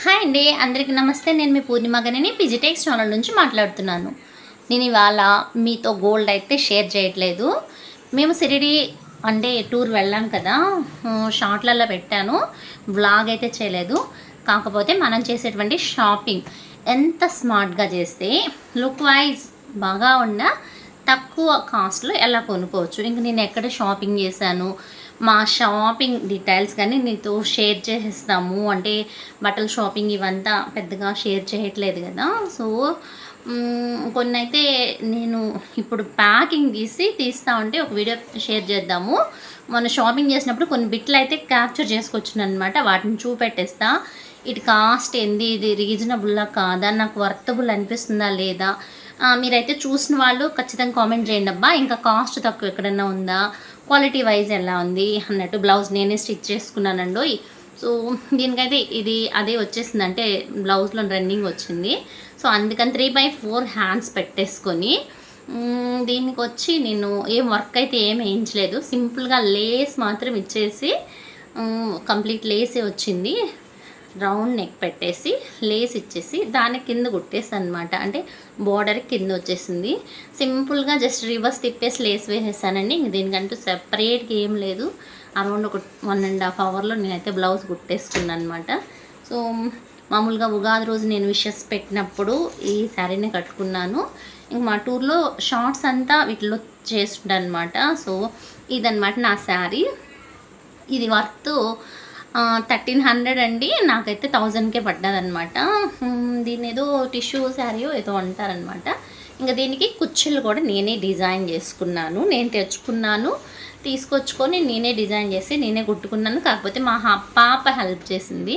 Hi అండి. అందరికీ నమస్తే. నేను మీ పూర్ణిమ గనిని పిజిటెక్స్ ఛానల్ నుంచి మాట్లాడుతున్నాను. నేను ఇవాళ మీతో గోల్డ్ అయితే షేర్ చేయట్లేదు. మేము సిరిడి అంటే టూర్ వెళ్ళాం కదా. షార్ట్లలో పెట్టాను. వ్లాగ్ అయితే చేయలేదు. కాకపోతే మనం చేసేటువంటి షాపింగ్ ఎంత స్మార్ట్గా చేస్తే లుక్ వైజ్ బాగా ఉన్న తక్కువ కాస్ట్లో ఎలా కొనుక్కోవచ్చు. ఇంక నేను ఎక్కడ షాపింగ్ చేశాను మా షాపింగ్ డీటెయిల్స్ కానీ నీతో షేర్ చేసేస్తాము. అంటే బట్టల షాపింగ్ ఇవంతా పెద్దగా షేర్ చేయట్లేదు కదా. సో కొన్ని అయితే నేను ఇప్పుడు ప్యాకింగ్ తీసి తీస్తా ఉంటే ఒక వీడియో షేర్ చేద్దాము. మన షాపింగ్ చేసినప్పుడు కొన్ని బిట్లు అయితే క్యాప్చర్ చేసుకొచ్చాను అనమాట వాటిని చూపెట్టేస్తా. ఇటు కాస్ట్ ఏంది? ఇది రీజనబుల్లా కాదా? నాకు వర్తబుల్ అనిపిస్తుందా లేదా? మీరైతే చూసిన వాళ్ళు ఖచ్చితంగా కామెంట్ చేయండి అబ్బా. ఇంకా కాస్ట్ తక్కువ ఎక్కడన్నా ఉందా? క్వాలిటీ వైజ్ ఎలా ఉంది అన్నట్టు బ్లౌజ్ నేనే స్టిచ్ చేసుకున్నానండో. సో దీనికైతే ఇది అదే వచ్చేసింది అంటే బ్లౌజ్లో రన్నింగ్ వచ్చింది. సో అందుకని త్రీ బై ఫోర్ హ్యాండ్స్ పెట్టేసుకొని దీనికి వచ్చి నేను ఏం వర్క్ అయితే ఏం వేయించలేదు. సింపుల్గా లేస్ మాత్రం ఇచ్చేసి కంప్లీట్ లేసే వచ్చింది. రౌండ్ నెక్ పెట్టేసి లేస్ ఇచ్చేసి దాని కింద కుట్టేసి అనమాట అంటే బోర్డర్ కింద వచ్చేసింది. సింపుల్గా జస్ట్ రివర్స్ తిప్పేసి లేస్ వేసేసానండి. ఇంక దీనికంటూ సెపరేట్గా ఏం లేదు. అరౌండ్ ఒక వన్ అండ్ హాఫ్ అవర్లో నేనైతే బ్లౌజ్ కుట్టేసుకున్నాను అనమాట సో మామూలుగా ఉగాది రోజు నేను విషెస్ పెట్టినప్పుడు ఈ శారీని కట్టుకున్నాను. ఇంక మా టూర్లో షార్ట్స్ అంతా వీటిలో చేస్తుండనమాట సో ఇదనమాట నా శారీ ఇది వర్త్ థర్టీన్ హండ్రెడ్ అండి. నాకైతే థౌజండ్కే పడ్డదనమాట దీని ఏదో టిష్యూ శారీయో ఏదో అంటారనమాట ఇంకా దీనికి కుచ్చులు కూడా నేనే డిజైన్ చేసుకున్నాను. నేను తెచ్చుకున్నాను. తీసుకొచ్చుకొని నేనే డిజైన్ చేసి నేనే కుట్టుకున్నాను. కాకపోతే మా పాప హెల్ప్ చేసింది.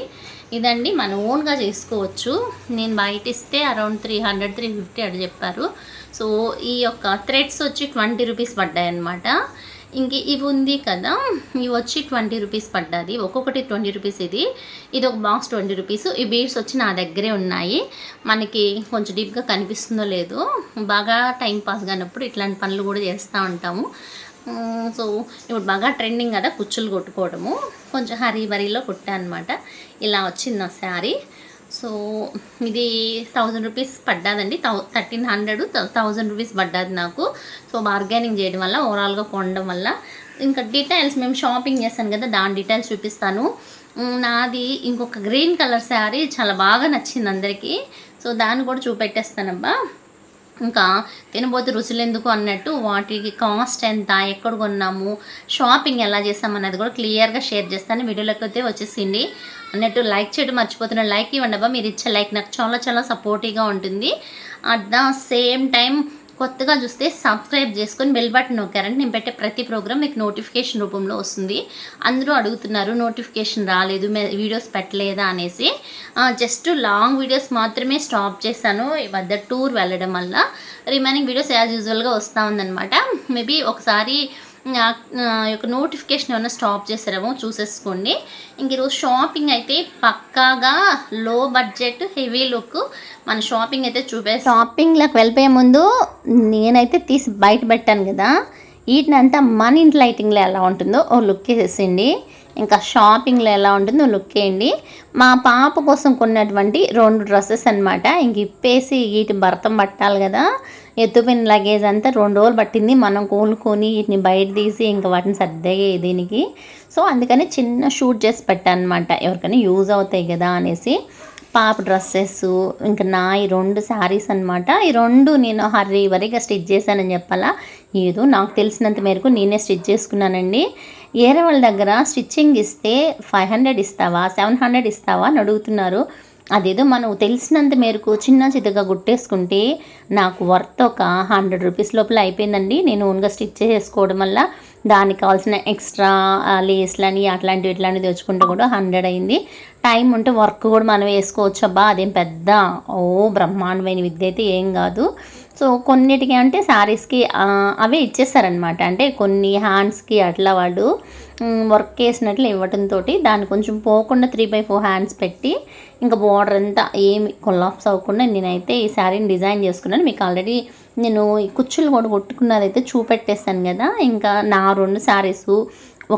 ఇదండి మన ఓన్గా చేసుకోవచ్చు. నేను బయట ఇస్తే around three hundred three fifty అని చెప్పారు. సో ఈ యొక్క థ్రెడ్స్ వచ్చి ట్వంటీ రూపీస్ పడ్డాయి అనమాట ఇంక ఇవి ఉంది కదా ఇవి వచ్చి ట్వంటీ రూపీస్ పడ్డది. ఒక్కొక్కటి ట్వంటీ రూపీస్ ఇది. ఇది ఒక బాక్స్ ట్వంటీ రూపీస్. ఈ బీడ్స్ వచ్చి నా దగ్గరే ఉన్నాయి. మనకి కొంచెం డీప్గా కనిపిస్తుందో లేదో బాగా టైం పాస్ కానప్పుడు ఇట్లాంటి పనులు కూడా చేస్తూ ఉంటాము. సో ఇప్పుడు బాగా ట్రెండింగ్ కదా కుచ్చులు కొట్టుకోవడము. కొంచెం హరీ బరీలో కుట్టా అనమాట ఇలా వచ్చింది నా శారీ. సో ఇది thousand rupees పడ్డాదండి. Thou thirteen hundred thousand rupees పడ్డది నాకు. సో బార్గెనింగ్ చేయడం వల్ల ఓవరాల్గా కొనడం వల్ల. ఇంకా డీటెయిల్స్ మేము షాపింగ్ చేస్తాను కదా దాని డీటెయిల్స్ చూపిస్తాను. నాది ఇంకొక గ్రీన్ కలర్ శారీ చాలా బాగా నచ్చింది అందరికీ. సో దాన్ని కూడా చూపెట్టేస్తానబ్బా. ఇంకా తినబోతే రుచులు ఎందుకు అన్నట్టు వాటికి కాస్ట్ ఎంత ఎక్కడ కొన్నాము షాపింగ్ ఎలా చేస్తాం కూడా క్లియర్గా షేర్ చేస్తాను. వీడియోలోకి అయితే వచ్చేసింది. అన్నట్టు లైక్ చేయడం మర్చిపోతున్నా లైక్ ఇవ్వండి అబ్బా. మీరు ఇచ్చే లైక్ నాకు చాలా చాలా సపోర్టివ్గా ఉంటుంది. అట్ ద సేమ్ టైం కొత్తగా చూస్తే సబ్స్క్రైబ్ చేసుకొని బెల్ బటన్ నొక్కారంటే నేను పెట్టే ప్రతి ప్రోగ్రామ్ మీకు నోటిఫికేషన్ రూపంలో వస్తుంది. అందరూ అడుగుతున్నారు నోటిఫికేషన్ రాలేదు వీడియోస్ పెట్టలేదా? అనేసి. జస్ట్ లాంగ్ వీడియోస్ మాత్రమే స్టాప్ చేశాను. ఈ మధ్య టూర్ వెళ్ళడం వల్ల. రిమైనింగ్ వీడియోస్ యాజ్ యూజువల్గా వస్తూ ఉందన్నమాట. మేబీ ఒకసారి యొక్క నోటిఫికేషన్ ఏమైనా స్టాప్ చేసారేమో చూసేసుకోండి. ఇంక ఈరోజు షాపింగ్ అయితే పక్కాగా లో బడ్జెట్ హెవీ లుక్ మన షాపింగ్ అయితే చూపే షాపింగ్లోకి వెళ్ళిపోయే ముందు నేనైతే తీసి బయట పెట్టాను కదా వీటినంతా మన ఇంటి లైటింగ్లో ఎలా ఉంటుందో ఓ లుక్ వేసేసిండి ఇంకా షాపింగ్లో ఎలా ఉంటుందో లుక్ వేయండి. మా పాప కోసం కొన్నటువంటి రెండు డ్రెస్సెస్ అనమాట ఇంక ఇప్పేసి వీటి భర్తం పట్టాలి కదా ఎత్తుపోయిన లగేజ్ అంతా రెండు రోజులు పట్టింది. మనం కోలుకొని వీటిని బయట తీసి ఇంకా వాటిని సర్దయ్యే దీనికి. సో అందుకని చిన్న షూట్ చేసి పెట్టాను అనమాట ఎవరికైనా యూజ్ అవుతాయి కదా అనేసి. పాప డ్రెస్సెస్ ఇంకా నా ఈ రెండు శారీస్ అనమాట ఈ రెండు నేను హర్రీ వరిగా స్టిచ్ చేశానని చెప్పాలా? ఏదో నాకు తెలిసినంత మేరకు నేనే స్టిచ్ చేసుకున్నానండి. ఏరే వాళ్ళ దగ్గర స్టిచ్చింగ్ ఇస్తే ఫైవ్ హండ్రెడ్ ఇస్తావా? సెవెన్ హండ్రెడ్ ఇస్తావా? అని అడుగుతున్నారు. అదేదో మనం తెలిసినంత మేరకు చిన్న చిన్నగా గుట్టేసుకుంటే నాకు వర్త్ ఒక హండ్రెడ్ రూపీస్ లోపల అయిపోయిందండి. నేను ఓన్గా స్టిచ్ చేసుకోవడం వల్ల దానికి కావాల్సిన ఎక్స్ట్రా లేస్లని అట్లాంటివి ఇట్లాంటివి తెచ్చుకుంటే కూడా హండ్రెడ్ అయింది. టైం ఉంటే వర్క్ కూడా మనం వేసుకోవచ్చు. అబ్బా అదేం పెద్ద ఓ బ్రహ్మాండమైన విద్య అయితే ఏం కాదు. సో కొన్నిటికి అంటే శారీస్కి అవే ఇచ్చేస్తారనమాట అంటే కొన్ని హ్యాండ్స్కి అట్లా వాళ్ళు వర్క్ వేసినట్లు ఇవ్వటంతో దాన్ని కొంచెం పోకుండా త్రీ బై ఫోర్ హ్యాండ్స్ పెట్టి ఇంకా బోర్డర్ అంతా ఏమి కొల్లాప్స్ అవ్వకుండా నేనైతే ఈ శారీని డిజైన్ చేసుకున్నాను. మీకు ఆల్రెడీ నేను ఈ కుచ్చులు కూడా కొట్టుకున్నది అయితే చూపెట్టేస్తాను కదా. ఇంకా నా రెండు శారీస్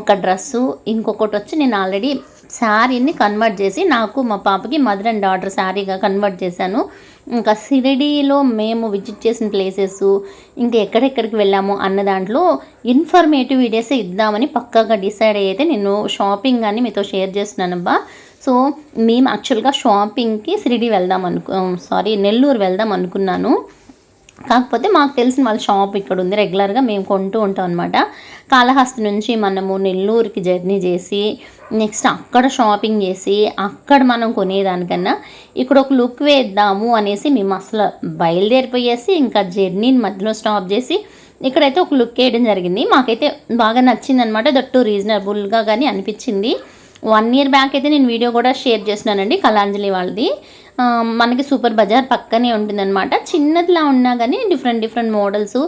ఒక డ్రెస్సు ఇంకొకటి వచ్చి నేను ఆల్రెడీ శారీని కన్వర్ట్ చేసి నాకు మా పాపకి మదర్ అండ్ డాటర్ శారీగా కన్వర్ట్ చేశాను. ఇంకా సిరిడీలో మేము విజిట్ చేసిన ప్లేసెస్ ఇంకా ఎక్కడెక్కడికి వెళ్ళాము అన్న దాంట్లో ఇన్ఫర్మేటివ్ వీడియోస్ ఇద్దామని పక్కాగా డిసైడ్ అయితే నేను షాపింగ్ కానీ మీతో షేర్ చేస్తున్నానబ్బా సో మేము యాక్చువల్గా షాపింగ్కి సిరిడి వెళ్దాం అనుకు సారీ నెల్లూరు వెళ్దాం అనుకున్నాను. కాకపోతే మాకు తెలిసిన వాళ్ళ షాప్ ఇక్కడ ఉంది. రెగ్యులర్గా మేము కొంటూ ఉంటాం అనమాట కాళహస్తి నుంచి మనము నెల్లూరుకి జర్నీ చేసి నెక్స్ట్ అక్కడ షాపింగ్ చేసి అక్కడ మనం కొనేదానికన్నా ఇక్కడ ఒక లుక్ వేద్దాము అనేసి మేము అసలు బయలుదేరిపోయేసి ఇంకా జర్నీని మధ్యలో స్టాప్ చేసి ఇక్కడైతే ఒక లుక్ వేయడం జరిగింది. మాకైతే బాగా నచ్చింది అనమాట దట్టు రీజనబుల్గా కానీ అనిపించింది. వన్ ఇయర్ బ్యాక్ అయితే నేను వీడియో కూడా షేర్ చేస్తున్నానండి కళాంజలి వాళ్ళది. మనకి సూపర్ బజార్ పక్కనే ఉంటుందన్నమాట. చిన్నదిలా ఉన్నా కానీ డిఫరెంట్ డిఫరెంట్ మోడల్స్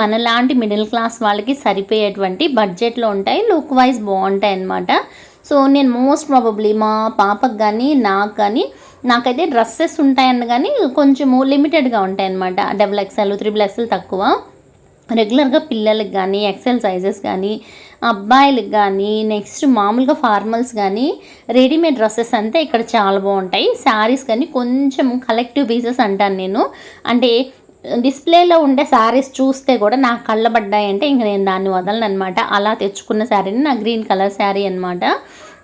మనలాంటి మిడిల్ క్లాస్ వాళ్ళకి సరిపోయేటువంటి బడ్జెట్లో ఉంటాయి లుక్ వైజ్ బాగుంటాయి అన్నమాట. సో నేను మోస్ట్ ప్రాబబ్లీ మా పాపకు కానీ నాకు కానీ నాకైతే డ్రెస్సెస్ ఉంటాయన్న కానీ కొంచెము లిమిటెడ్గా ఉంటాయి అన్నమాట. డబుల్ ఎక్స్ఎల్ త్రిబుల్ ఎక్స్ఎల్ తక్కువ. రెగ్యులర్గా పిల్లలకి కానీ ఎక్సెల్ సైజెస్ కానీ అబ్బాయిలకు కానీ నెక్స్ట్ మామూలుగా ఫార్మల్స్ కానీ రెడీమేడ్ డ్రెస్సెస్ అంతా ఇక్కడ చాలా బాగుంటాయి. శారీస్ కానీ కొంచెం కలెక్టివ్ పీసెస్ అంటాను నేను. అంటే డిస్ప్లేలో ఉండే శారీస్ చూస్తే కూడా నాకు కళ్ళబడ్డాయి అంటే ఇంక నేను దాన్ని వదలను అనమాట అలా తెచ్చుకున్న శారీని నా గ్రీన్ కలర్ శారీ అనమాట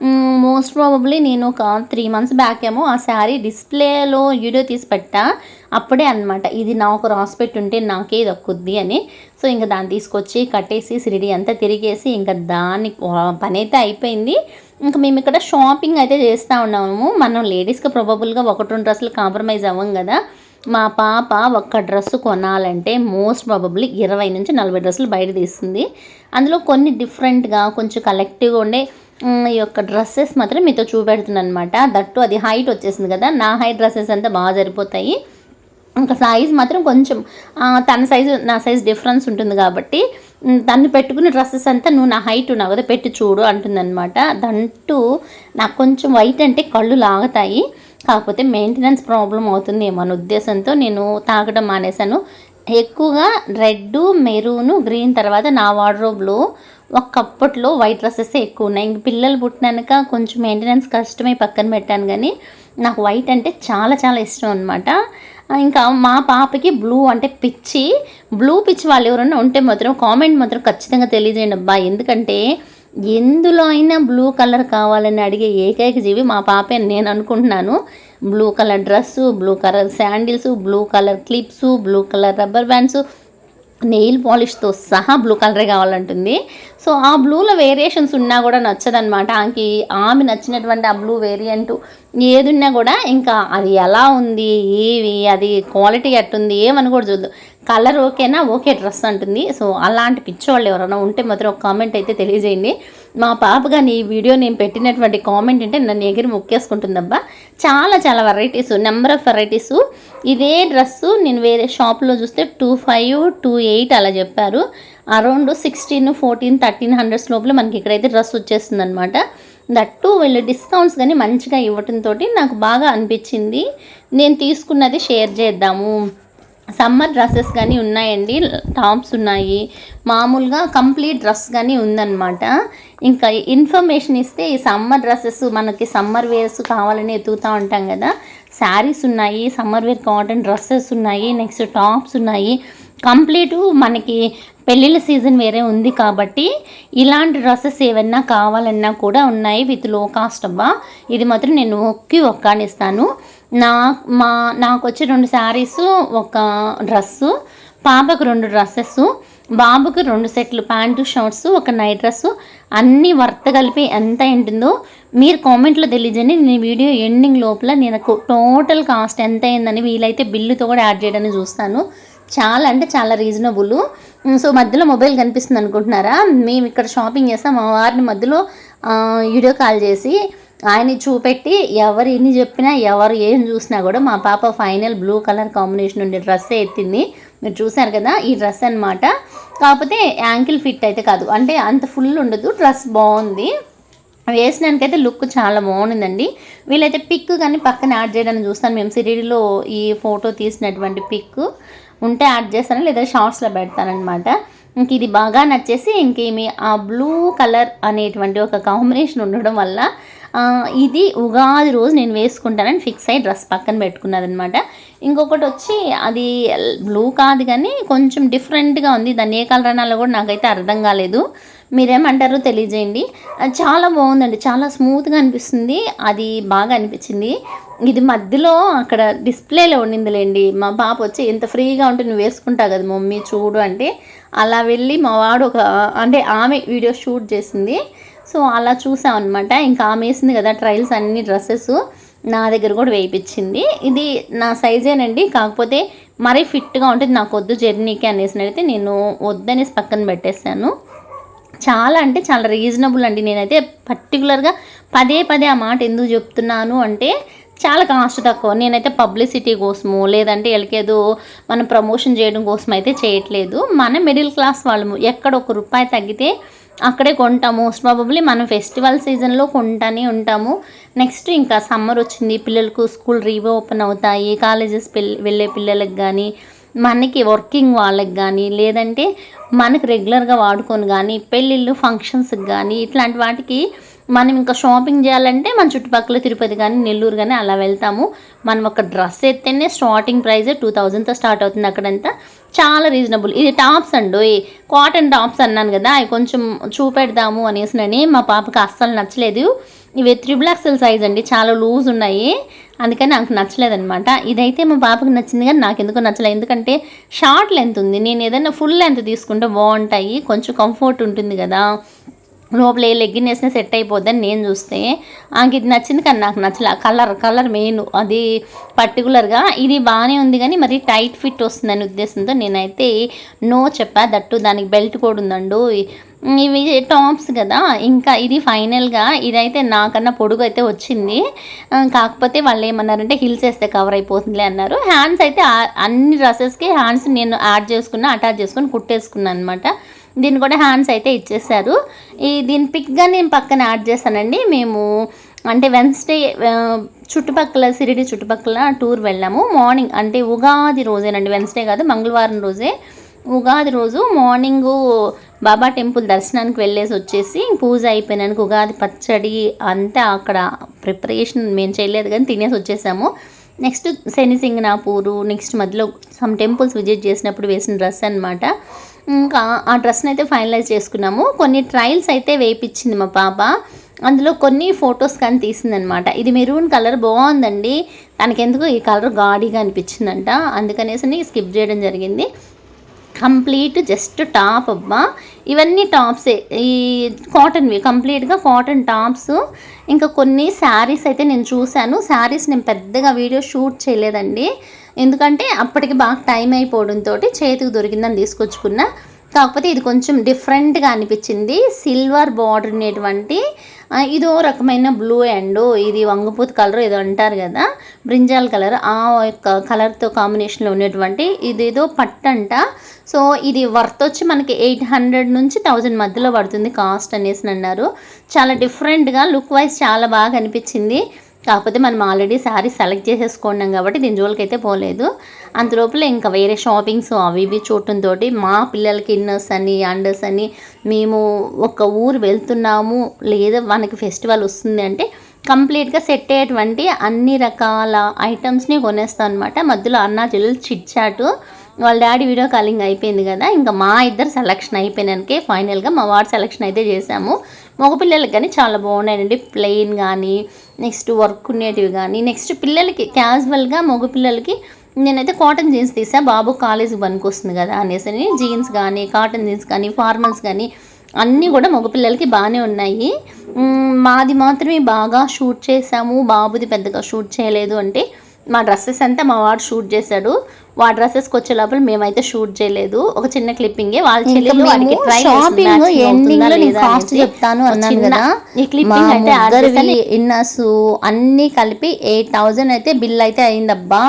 Mm, మోస్ట్ ప్రాబబ్లీ నేను ఒక త్రీ మంత్స్ బ్యాక్ ఏమో ఆ శారీ డిస్ప్లేలో వీడియో తీసి పెట్టా. అప్పుడే అనమాట ఇది నాకు రాసి పెట్టుంటే నాకే దక్కుద్ది అని. సో ఇంకా దాన్ని తీసుకొచ్చి కట్టేసి సిరిడి అంతా తిరిగేసి ఇంకా దాని పని అయితే అయిపోయింది. ఇంకా మేము ఇక్కడ షాపింగ్ అయితే చేస్తూ ఉన్నాము. మనం లేడీస్కి ప్రాబబుల్గా ఒకటి రెండు డ్రెస్సులు కాంప్రమైజ్ అవ్వం కదా. మా పాప ఒక్క డ్రెస్సు కొనాలంటే మోస్ట్ ప్రాబబ్లీ ఇరవై నుంచి నలభై డ్రెస్సులు బయట తీస్తుంది. అందులో కొన్ని డిఫరెంట్గా కొంచెం కలెక్టివ్గా ఉండే ఈ యొక్క డ్రెస్సెస్ మాత్రం మీతో చూపెడుతున్నాను అనమాట దట్టు అది హైట్ వచ్చేసింది కదా నా హైట్ డ్రెస్సెస్ అంతా బాగా సరిపోతాయి. ఇంకా సైజ్ మాత్రం కొంచెం తన సైజు నా సైజ్ డిఫరెన్స్ ఉంటుంది కాబట్టి తను పెట్టుకున్న డ్రెస్సెస్ అంతా నువ్వు నా హైట్ ఉన్నావు కదా పెట్టి చూడు అంటుందన్నమాట. దంటూ నాకు కొంచెం వైట్ అంటే కళ్ళు లాగుతాయి. కాకపోతే మెయింటెనెన్స్ ప్రాబ్లం అవుతుంది ఏమో ఉద్దేశంతో నేను తాగడం మానేశాను. ఎక్కువగా రెడ్ మెరూను గ్రీన్ తర్వాత నా వార్డ్రోబ్లో ఒకప్పట్లో వైట్ డ్రెస్సెస్ ఎక్కువ ఉన్నాయి. ఇంక పిల్లలు పుట్టినాక కొంచెం మెయింటెనెన్స్ కష్టమై పక్కన పెట్టాను కానీ నాకు వైట్ అంటే చాలా చాలా ఇష్టం అనమాట ఇంకా మా పాపకి బ్లూ అంటే పిచ్చి. బ్లూ పిచ్చి వాళ్ళు ఎవరైనా ఉంటే మాత్రం కామెంట్ మాత్రం ఖచ్చితంగా తెలియజేయండి అబ్బా. ఎందుకంటే ఎందులో అయినా బ్లూ కలర్ కావాలని అడిగే ఏకైక జీవి మా పాపే నేను అనుకుంటున్నాను. Blue colour dress blue colour sandals blue colour clips blue colour rubber bands nail పాలిష్తో సహా బ్లూ కలరే కావాలంటుంది. సో ఆ బ్లూలో వేరియేషన్స్ ఉన్నా కూడా నచ్చదనమాట ఆమెకి ఆమె నచ్చినటువంటి ఆ బ్లూ వేరియంట్ ఏదున్నా కూడా ఇంకా అది ఎలా ఉంది ఏవి అది క్వాలిటీ ఎట్టుంది ఏమని కూడా చూద్దాం. కలర్ ఓకేనా? ఓకే డ్రెస్ అంటుంది. సో అలాంటి పిచ్చోళ్ళు ఎవరైనా ఉంటే మాత్రం ఒక కామెంట్ అయితే తెలియజేయండి. మా పాప కానీ ఈ వీడియో నేను పెట్టినటువంటి కామెంట్ అంటే నన్ను ఎగిరి మొక్కేసుకుంటుందబ్బా. చాలా చాలా వెరైటీస్ నెంబర్ ఆఫ్ వెరైటీస్ ఇదే డ్రెస్సు నేను వేరే షాప్లో చూస్తే టూ ఫైవ్ టూ ఎయిట్ అలా చెప్పారు. Around sixteen fourteen thirteen hundreds లోపల మనకి ఇక్కడైతే డ్రెస్ వచ్చేస్తుంది అనమాట దట్టు వీళ్ళు డిస్కౌంట్స్ కానీ మంచిగా ఇవ్వటంతో నాకు బాగా అనిపించింది. నేను తీసుకున్నది షేర్ చేద్దాము. సమ్మర్ డ్రెస్సెస్ కానీ ఉన్నాయండి టాప్స్ ఉన్నాయి. మామూలుగా కంప్లీట్ డ్రెస్ కానీ ఉందన్నమాట. ఇంకా ఇన్ఫర్మేషన్ ఇస్తే ఈ సమ్మర్ డ్రెస్సెస్ మనకి సమ్మర్ వేర్స్ కావాలని ఎతుకుతూ ఉంటాం కదా. శారీస్ ఉన్నాయి సమ్మర్ వేర్ కాటన్ డ్రెస్సెస్ ఉన్నాయి నెక్స్ట్ టాప్స్ ఉన్నాయి. కంప్లీటు మనకి పెళ్ళిళ్ళ సీజన్ వేరే ఉంది కాబట్టి ఇలాంటి డ్రెస్సెస్ ఏమన్నా కావాలన్నా కూడా ఉన్నాయి విత్లో కాస్ట్ అబ్బా. ఇది మాత్రం నేను ఒక్కి ఒక్కానిస్తాను నా మా నాకు వచ్చి రెండు శారీస్ ఒక డ్రెస్సు పాపకు రెండు డ్రెస్సెస్ బాబుకు రెండు సెట్లు ప్యాంటు షర్ట్స్ ఒక నైట్ డ్రెస్సు అన్నీ వర్త కలిపి ఎంత ఉంటుందో మీరు కామెంట్లో తెలియజేయండి. నేను వీడియో ఎండింగ్ లోపల నేను టోటల్ కాస్ట్ ఎంత అయిందని వీలైతే బిల్లుతో కూడా యాడ్ చేయడానికి చూస్తాను. చాలా అంటే చాలా రీజనబుల్. సో మధ్యలో మొబైల్ కనిపిస్తుంది అనుకుంటున్నారా మేము ఇక్కడ షాపింగ్ చేస్తాం. మా వారిని మధ్యలో వీడియో కాల్ చేసి ఆయన్ని చూపెట్టి ఎవరు ఎన్ని చెప్పినా ఎవరు ఏం చూసినా కూడా మా పాప ఫైనల్ బ్లూ కలర్ కాంబినేషన్ ఉండే డ్రెస్సే ఎత్తింది. మీరు చూసారు కదా ఈ డ్రెస్ అనమాట కాకపోతే యాంకిల్ ఫిట్ అయితే కాదు. అంటే అంత ఫుల్ ఉండదు. డ్రెస్ బాగుంది. వేసినానికైతే లుక్ చాలా బాగుందండి. వీళ్ళైతే పిక్ కానీ పక్కన యాడ్ చేయడానికి చూస్తాను. మేము సిరిడిలో ఈ ఫోటో తీసినటువంటి పిక్ ఉంటే యాడ్ చేస్తాను. లేదా షార్ట్స్లో పెడతానమాట ఇంక ఇది బాగా నచ్చేసి ఇంకేమి ఆ బ్లూ కలర్ అనేటువంటి ఒక కాంబినేషన్ ఉండడం వల్ల ఇది ఉగాది రోజు నేను వేసుకుంటానని ఫిక్స్ అయ్యి డ్రెస్ పక్కన పెట్టుకున్నది అనమాట ఇంకొకటి వచ్చి అది బ్లూ కాదు కానీ కొంచెం డిఫరెంట్గా ఉంది. దాన్ని ఏ కలర్ అనాలో కూడా నాకైతే అర్థం కాలేదు. మీరేమంటారో తెలియజేయండి. అది చాలా బాగుందండి. చాలా స్మూత్గా అనిపిస్తుంది. అది బాగా అనిపించింది. ఇది మధ్యలో అక్కడ డిస్ప్లేలో ఉండిందిలేండి. మా పాప వచ్చి ఎంత ఫ్రీగా ఉంటే నువ్వు వేసుకుంటావు కదా మమ్మీ చూడు అంటే అలా వెళ్ళి మా వాడు ఒక అంటే ఆమె వీడియో షూట్ చేసింది. సో అలా చూసాం అనమాట ఇంకా ఆమె వేసింది కదా ట్రయల్స్ అన్ని డ్రెస్సెస్. నా దగ్గర కూడా వేయించింది ఇది నా సైజేనండి కాకపోతే మరీ ఫిట్గా ఉంటుంది నాకు వద్దు జర్నీకి అనేసినైతే నేను వద్దనేసి పక్కన పెట్టేశాను. చాలా అంటే చాలా రీజనబుల్ అండి. నేనైతే పర్టికులర్గా పదే పదే ఆ మాట ఎందుకు చెప్తున్నాను అంటే చాలా కాస్ట్ తక్కువ. నేనైతే పబ్లిసిటీ కోసము లేదంటే ఎలకేదో మనం ప్రమోషన్ చేయడం కోసం అయితే చేయట్లేదు. మన మిడిల్ క్లాస్ వాళ్ళము ఎక్కడ ఒక రూపాయి తగ్గితే అక్కడే కొంటాము. మోస్ట్ ప్రాబబ్లీ మనం ఫెస్టివల్ సీజన్లో కొంటానే ఉంటాము. నెక్స్ట్ ఇంకా సమ్మర్ వచ్చింది. పిల్లలకు స్కూల్ రీఓపెన్ ఓపెన్ అవుతాయి కాలేజెస్ వెళ్ళే పిల్లలకు కానీ మనకి వర్కింగ్ వాళ్ళకి కానీ లేదంటే మనకు రెగ్యులర్గా వాడుకొని కానీ పెళ్ళిళ్ళు ఫంక్షన్స్కి కానీ ఇట్లాంటి వాటికి మనం ఇంకా షాపింగ్ చేయాలంటే మన చుట్టుపక్కల తిరుపతి కానీ నెల్లూరు కానీ అలా వెళ్తాము. మనం ఒక డ్రెస్ ఎత్తేనే స్టార్టింగ్ ప్రైస్ టూ థౌజండ్తో స్టార్ట్ అవుతుంది అక్కడంతా. చాలా రీజనబుల్ ఇది టాప్స్ అండి. కాటన్ టాప్స్ అన్నాను కదా అవి కొంచెం చూపెడదాము అనేసినని మా పాపకి అస్సలు నచ్చలేదు. ఇవి త్రిబుల్ ఎక్సెల్ సైజ్ అండి చాలా లూజ్ ఉన్నాయి. అందుకని నాకు నచ్చలేదనమాట ఇదైతే మా పాపకి నచ్చింది కానీ నాకు ఎందుకో నచ్చలేదు ఎందుకంటే షార్ట్ లెంత్ ఉంది. నేను ఏదైనా ఫుల్ లెంత్ తీసుకుంటే బాగుంటాయి. కొంచెం కంఫర్ట్ ఉంటుంది కదా. లోపల ఏ లెగ్గిన్ వేసినా సెట్ అయిపోద్దని నేను చూస్తే ఆమెకి ఇది నచ్చింది కానీ నాకు నచ్చలే. కలర్ కలర్ మెయిన్ అది పర్టికులర్గా ఇది బాగానే ఉంది కానీ మరి టైట్ ఫిట్ వస్తుందని ఉద్దేశంతో నేనైతే నో చెప్పా. దట్టు దానికి బెల్ట్ కూడా ఉందండు. ఇవి టాప్స్ కదా. ఇంకా ఇది ఫైనల్గా ఇదైతే నాకన్నా పొడుగు అయితే వచ్చింది. కాకపోతే వాళ్ళు ఏమన్నారంటే హిల్స్ వేస్తే కవర్ అయిపోతుందిలే అన్నారు. హ్యాండ్స్ అయితే అన్ని డ్రెస్సెస్కి హ్యాండ్స్ నేను యాడ్ చేసుకున్నా అటాచ్ చేసుకుని కుట్టేసుకున్నాను అనమాట దీన్ని కూడా హ్యాండ్స్ అయితే ఇచ్చేసారు. ఈ దీని పిక్గా నేను పక్కన యాడ్ చేస్తానండి మేము అంటే వెన్స్డే చుట్టుపక్కల సిరిడి చుట్టుపక్కల టూర్ వెళ్ళాము. మార్నింగ్ అంటే ఉగాది రోజేనండి. వెన్స్డే కాదు మంగళవారం రోజే. ఉగాది రోజు మార్నింగు బాబా టెంపుల్ దర్శనానికి వెళ్ళేసి వచ్చేసి పూజ అయిపోయినానికి ఉగాది పచ్చడి అంతా అక్కడ ప్రిపరేషన్ మేము చేయలేదు కానీ తినేసి వచ్చేసాము. నెక్స్ట్ శని సింగనాపూరు నెక్స్ట్ మధ్యలో సమ్ టెంపుల్స్ విజిట్ చేసినప్పుడు వేసిన డ్రెస్ అనమాట ఇంకా ఆ డ్రెస్ని అయితే ఫైనలైజ్ చేసుకున్నాము. కొన్ని ట్రయల్స్ అయితే వేయించింది మా పాప. అందులో కొన్ని ఫొటోస్ కానీ తీసిందనమాట. ఇది మెరూన్ కలర్ బాగుందండి. తనకెందుకు ఈ కలర్ గాడిగా అనిపించిందంట. అందుకనేసి స్కిప్ చేయడం జరిగింది. కంప్లీట్ జస్ట్ టాప్ అబ్బా. ఇవన్నీ టాప్సే. ఈ కాటన్వి. కంప్లీట్గా కాటన్ టాప్స్. ఇంకా కొన్ని శారీస్ అయితే నేను చూశాను. శారీస్ నేను పెద్దగా వీడియో షూట్ చేయలేదండి. ఎందుకంటే అప్పటికి బాగా టైం అయిపోవడంతో చేతికి దొరికిందని తీసుకొచ్చుకున్నా. కాకపోతే ఇది కొంచెం డిఫరెంట్గా అనిపించింది. సిల్వర్ బార్డర్ అనేటువంటి ఇదో రకమైన బ్లూ అండ్ ఇది వంగపూత కలర్ ఏదో అంటారు కదా బ్రింజాల్ కలర్. ఆ యొక్క కలర్తో కాంబినేషన్లో ఉండేటువంటి ఇదేదో పట్టంట సో ఇది వర్త్ వచ్చి మనకి ఎయిట్ హండ్రెడ్ నుంచి థౌజండ్ మధ్యలో పడుతుంది కాస్ట్ అనేసి అన్నారు. చాలా డిఫరెంట్గా లుక్ వైజ్ చాలా బాగా అనిపించింది. కాకపోతే మనం ఆల్రెడీ శారీ సెలెక్ట్ చేసేసుకున్నాం కాబట్టి దీని జోలికైతే పోలేదు. అంతలోపల ఇంకా వేరే షాపింగ్స్ అవి ఇవి చూడటంతో మా పిల్లలకి ఇన్నర్స్ అని అండర్స్ అని మేము ఒక ఊరు వెళ్తున్నాము. లేదా మనకి ఫెస్టివల్ వస్తుంది అంటే కంప్లీట్గా సెట్ అయ్యేటువంటి అన్ని రకాల ఐటమ్స్ని కొనేస్తాం అనమాట మధ్యలో అన్నా చెల్లెలు చిట్చాటు వాళ్ళ డాడీ వీడియో కాలింగ్ అయిపోయింది కదా ఇంకా మా ఇద్దరు సెలక్షన్ అయిపోయినాకే ఫైనల్గా మా వాడు సెలక్షన్ అయితే చేసాము మగపిల్లలకి కానీ చాలా బాగున్నాయండి. ప్లెయిన్ కానీ నెక్స్ట్ వర్క్ ఉండేటివి కానీ నెక్స్ట్ పిల్లలకి క్యాజువల్గా మగపిల్లలకి నేనైతే కాటన్ జీన్స్ తీసా. బాబు కాలేజీకి పనికొస్తుంది కదా అనేసి జీన్స్ కానీ కాటన్ జీన్స్ కానీ ఫార్మల్స్ కానీ అన్నీ కూడా మగపిల్లలకి బాగానే ఉన్నాయి. మాది మాత్రమే బాగా షూట్ చేసాము. బాబుది పెద్దగా షూట్ చేయలేదు అంటే మా డ్రెస్సెస్ అంతా మా వాడు షూట్ చేశాడు వా డ్రెస్సెస్కి వచ్చే లోపల మేమైతే షూట్ చేయలేదు ఒక చిన్న క్లిప్పింగే వాళ్ళ చెల్లెలు వాడికి try చేసింది, షాపింగ్ matching ఎండింగ్లో అవుతుందా నేను లేదా కాస్ట్ అనేసి. చెప్తాను అన్నాను కదా ఈ క్లిప్పింగ్ చేశాను. ఇన్నర్స్ అన్ని కలిపి ఎయిట్ థౌజండ్ అయితే బిల్ అయితే అయిందబ్బా